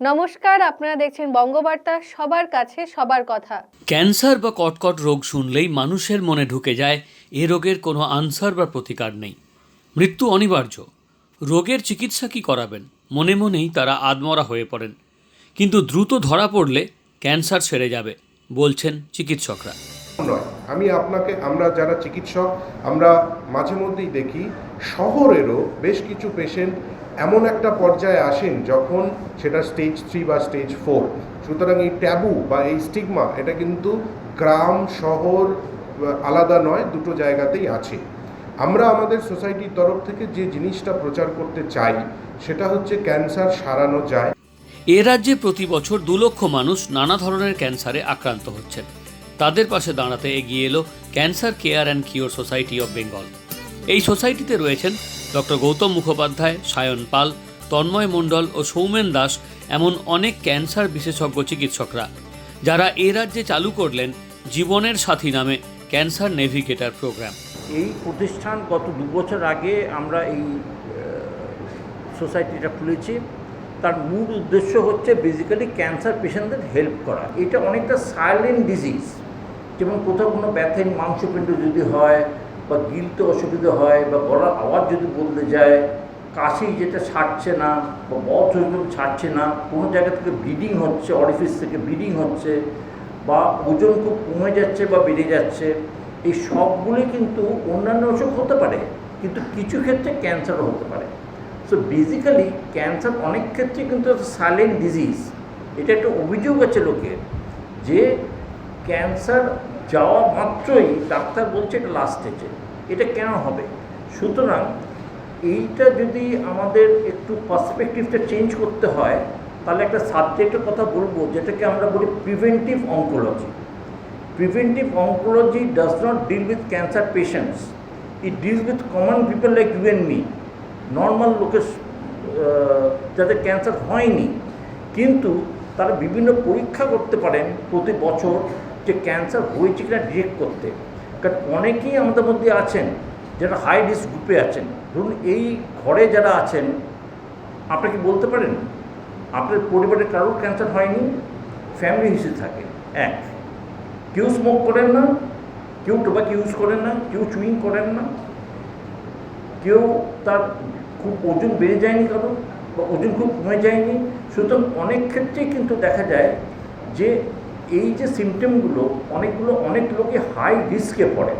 নমস্কার, আপনারা দেখছেন বঙ্গবার্তা, সবার কাছে সবার কথা। ক্যান্সার বা কটকট রোগ শুনলেই মানুষের মনে ঢুকে যায়, এ রোগের কোনো আনসার বা প্রতিকার নেই। মৃত্যু অনিবার্য। রোগের চিকিৎসা কি করাবেন? মনে মনেই তারা আদমরা হয়ে পড়েন। কিন্তু দ্রুত ধরা পড়লে ক্যান্সার সেরে যাবে, বলছেন চিকিৎসকরা। আমি আপনাকে, আমরা যারা চিকিৎসক, আমরা মাঝে মধ্যেই দেখি শহরেরও বেশ কিছু পেশেন্ট এমন একটা পর্যায়ে আসেন যখন সেটা স্টেজ থ্রি বা স্টেজ ফোর সুতরাং এই ট্যাবু বা এই স্টিগমা এটা কিন্তু গ্রাম, শহর, আলাদা নয়, দুটো জায়গাতেই আছে। আমরা আমাদের সোসাইটির তরফ থেকে যে জিনিসটা প্রচার করতে চাই, সেটা হচ্ছে ক্যান্সার সারানো যায়। এ রাজ্যে প্রতি বছর দু লক্ষ মানুষ নানা ধরনের ক্যান্সারে আক্রান্ত হচ্ছেন। তাদের পাশে দাঁড়াতে এগিয়ে এলো cancer care and cure society of Bengal এই সোসাইটিতে রয়েছেন ডক্টর গৌতম মুখোপাধ্যায় সায়ন পাল তন্ময় মণ্ডল ও সৌমেন দাস এমন অনেক ক্যান্সার বিশেষজ্ঞ চিকিৎসকরা, যারা এ রাজ্যে চালু করলেন জীবনের সাথী নামে ক্যান্সার নেভিগেটর প্রোগ্রাম এই প্রতিষ্ঠান গত দু বছর আগে আমরা এই সোসাইটিটা খুলেছি। তার মূল উদ্দেশ্য হচ্ছে বেসিক্যালি ক্যান্সার পেশেন্টদের হেল্প করা। এটা অনেকটা সাইলেন্ট ডিজিজ যেমন কোথাও কোনো ব্যথের মাংসপিণ্ড যদি হয় বা গিলতে অসুবিধা হয় বা গলার আওয়াজ যদি বদলে যায়, কাশি যেটা ছাড়ছে না বা বথ ছাড়ছে না, কোনো জায়গা থেকে ব্লিডিং হচ্ছে অরিফিস থেকে ব্লিডিং হচ্ছে বা ওজন খুব কমে যাচ্ছে বা বেড়ে যাচ্ছে, এই সবগুলি কিন্তু অন্যান্য অসুখ হতে পারে, কিন্তু কিছু ক্ষেত্রে ক্যান্সারও হতে পারে। সো বেসিক্যালি ক্যান্সার অনেক ক্ষেত্রে কিন্তু সাইলেন্ট ডিজিজ এটা একটা অভিযোগ আছে লোকের যে ক্যান্সার যাওয়া মাত্রই ডাক্তার বলছে এটা লাস্ট স্টেজে এটা কেন হবে? সুতরাং এইটা যদি আমাদের একটু পার্সপেক্টিভটা চেঞ্জ করতে হয়, তাহলে একটা সাবজেক্টের কথা বলব, যেটাকে আমরা বলি preventive oncology preventive oncology does not deal with cancer patients it deals with common people like you and me normal লোকের যাদের ক্যান্সার হয়নি। কিন্তু তারা বিভিন্ন পরীক্ষা করতে পারেন প্রতি বছর। যে ক্যান্সার হয়েছে কিনা ডিটেক্ট করতে। কারণ অনেকেই আমাদের মধ্যে আছেন, যারা হাই রিস্ক গ্রুপে আছেন। ধরুন এই ঘরে যারা আছেন আপনি কি বলতে পারেন, আপনার পরিবারে কারোর ক্যান্সার হয়নি ফ্যামিলি হিসেবে থাকে, এক। কেউ স্মোক করেন না, কেউ টোবাক ইউজ করেন না, কেউ চুইং করেন না, কেউ তার খুব ওজন বেড়ে যায়নি কারও, বা ওজন খুব কমে যায়নি। সুতরাং অনেক ক্ষেত্রেই কিন্তু দেখা যায় যে এই যে সিমটমগুলো অনেকগুলো, অনেক লোকে হাই রিস্কে পড়ে।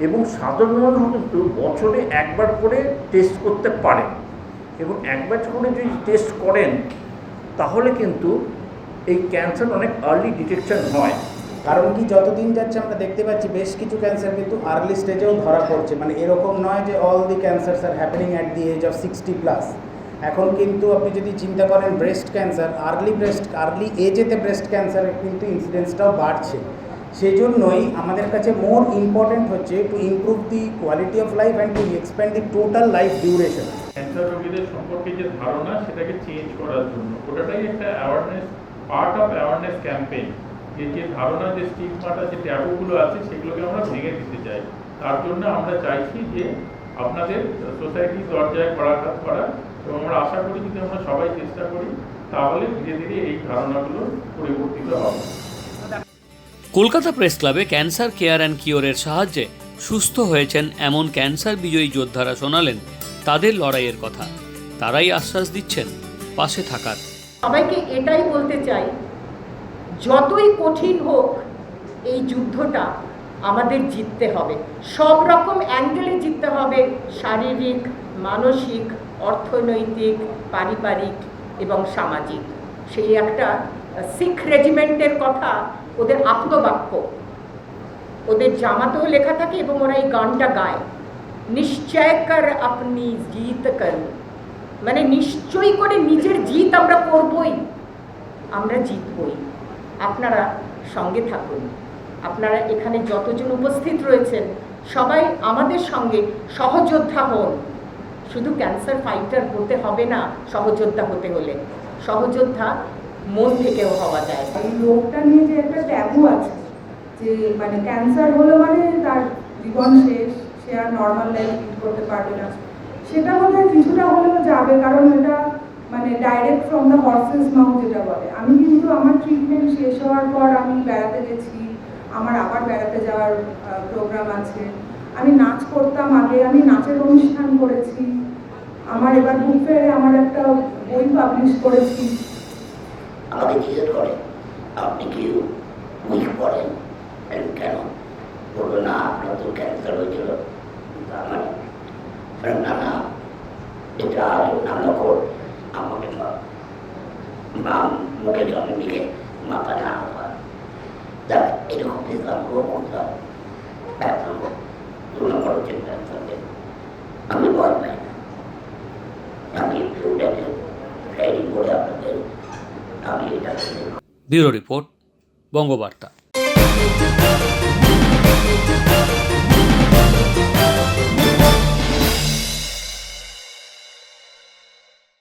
এবং সাধারণ কিন্তু বছরে একবার করে টেস্ট করতে পারে। এবং একবার করে যদি টেস্ট করেন, তাহলে কিন্তু এই ক্যান্সার অনেক আর্লি ডিটেকশন হয়। কারণ কি, যতদিন যাচ্ছে আমরা দেখতে পাচ্ছি, বেশ কিছু ক্যান্সার কিন্তু আর্লি স্টেজেও ধরা পড়ছে। মানে এরকম নয় যে all the cancers are happening at the age of sixty plus এখন কিন্তু আপনি যদি চিন্তা করেন breast cancer early breast early এজেতে breast ক্যান্সারের কিন্তু ইনসিডেন্সটাও বাড়ছে। সেই জন্যই আমাদের কাছে মোর ইম্পর্ট্যান্ট হচ্ছে to improve the quality of life and to expand the total life duration cancer রোগীদের সম্পর্কে যে ধারণা, সেটাকে চেঞ্জ করার জন্য। ওটাটাই একটা awareness part of awareness campaign যে যে ধারণা, যে স্টিগমাটা যে ট্যাবুগুলো আছে, সেগুলোকে আমরা ভেঙে দিতে চাই। তার জন্য আমরা চাইছি যে আপনাদের সোসাইটির দরজায় করাঘাত করা এবং আমরা আশা করি যদি আমরা সবাই চেষ্টা করি তাহলে ধীরে ধীরে এই ধারণাগুলো পরিবর্তিত হবে। কলকাতা প্রেস ক্লাবে ক্যান্সার কেয়ার অ্যান্ড কিওরের সাহায্যে সুস্থ হয়েছেন এমন ক্যান্সার বিজয়ী যোদ্ধারা শোনালেন তাদের লড়াইয়ের কথা। তারাই আশ্বাস দিচ্ছেন পাশে থাকার। সবাইকে এটাই বলতে চাই যতই কঠিন হোক এই যুদ্ধটা আমাদের জিততে হবে। সব রকম অ্যাঙ্গেলে জিততে হবে, শারীরিক, মানসিক, অর্থনৈতিক, পারিবারিক এবং সামাজিক। সেই একটা শিখ রেজিমেন্টের কথা ওদের আত্মবাক্য ওদের জামাতেও লেখা থাকে এবং ওরা এই গানটা গায়। নিশ্চয় কর আপনি জিত কর। মানে নিশ্চয়ই করে নিজের জিত আমরা করবই। আমরা জিতবই। আপনারা সঙ্গে থাকুন। আপনারা এখানে যতজন উপস্থিত রয়েছেন, সবাই আমাদের সঙ্গে সহযোদ্ধা হন। শুধু ক্যান্সার ফাইটার হতে হবে না, সহযোদ্ধা হতে হলে। সহযোদ্ধা মন থেকেও হওয়া যায়। এই রোগটা নিয়ে যে একটা ট্যাবু আছে, যে মানে ক্যান্সার হলো মানে তার জীবন শেষ, সে আর নর্মাল লাইফ লিড করতে পারবে না। সেটা বোধ হয় কিছুটা হলেও যাবে, কারণ এটা মানে direct from the horse's mouth যেটা বলে। আমি কিন্তু আমার ট্রিটমেন্ট শেষ হওয়ার পর আমি বেড়াতে গেছি আমার আবার বেড়াতে যাওয়ার প্রোগ্রাম আছে। আমি নাচ করতাম আগে, আমি নাচের অনুষ্ঠান করেছি। আমার এবার বুক আমার একটা বই পাবলিশ করেছি। আমাকে জিজ্ঞেস করে আপনি কি উইক পড়েন? কেন? বলল না, আপনার তো ক্যান্সার হয়েছিল। তার মানে না না, এটা নাম করে, আমাকে মা- মুখে জল দিকে মাথা না করতাম এক নম্বর দু নম্বর হচ্ছে ক্যান্সারকে আমি ভয় পাই না আমি ফিউটাকে ট্রেনিং করে আপনাদের আমি এটা ব্যুরো রিপোর্ট, বঙ্গবার্তা।